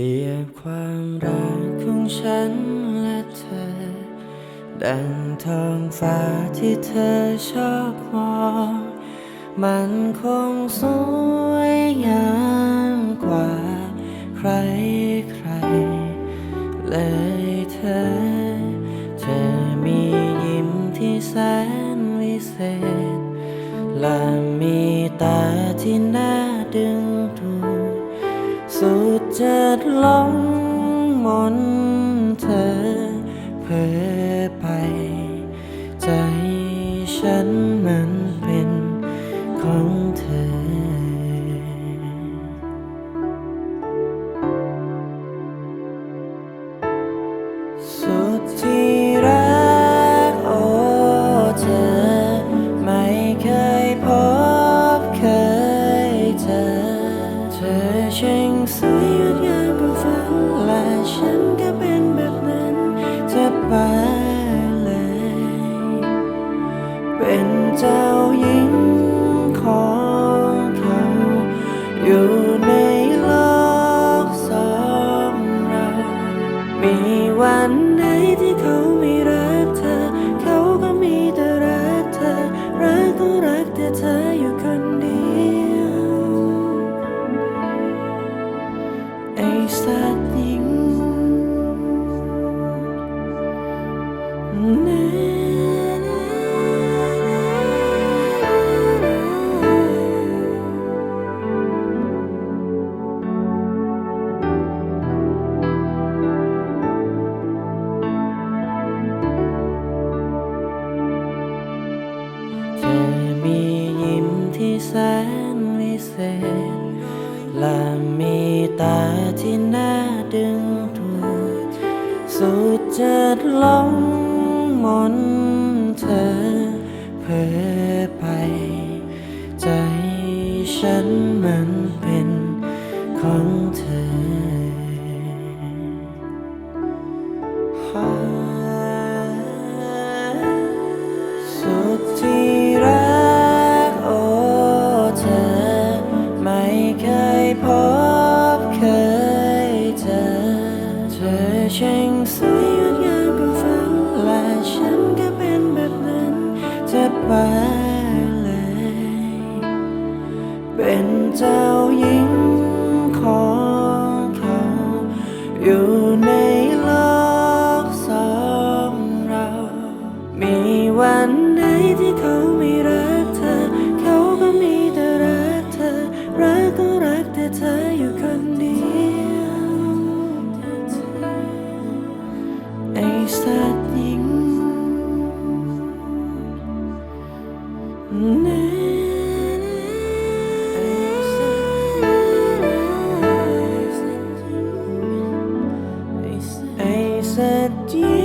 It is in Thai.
ลี่ยนความรักของฉันและเธอ ดังท้องฟ้าที่เธอชอบมอง มันคงสวยงามกว่าใครใคร เลยเธอ เธอมียิ้มที่แสนวิเศษ และมีตาที่น่าดึง สุดจะหลงมนเธอเพ้อไป ใจฉันมันเป็นของเธอ ธอช่างสวยงดงามกว่าฝันและฉันก็เป็นแบบนั้นจะไปเลย เป็นเจ้าหญิงของเขาอยู่ในโลกสองเรา มีวันไหนที่เขาไม่รักเธอ เขาก็มีแต่รักเธอ รักก็รักแต่เธออยู่คน แสนวิเศษ และมีตาที่น่าดึงดูดสุดจะหลงมนต์เธอเพ้อไป ใจฉันมันเป็นของเธอ ธอช่างสวยงดงามกว่าฝันและฉันก็เป็นแบบนั้นจะไปเลย เป็นเจ้าหญิงของเขาอยู่ในโลกสองเรา มีวันไหนที่เขาไม่รัก 你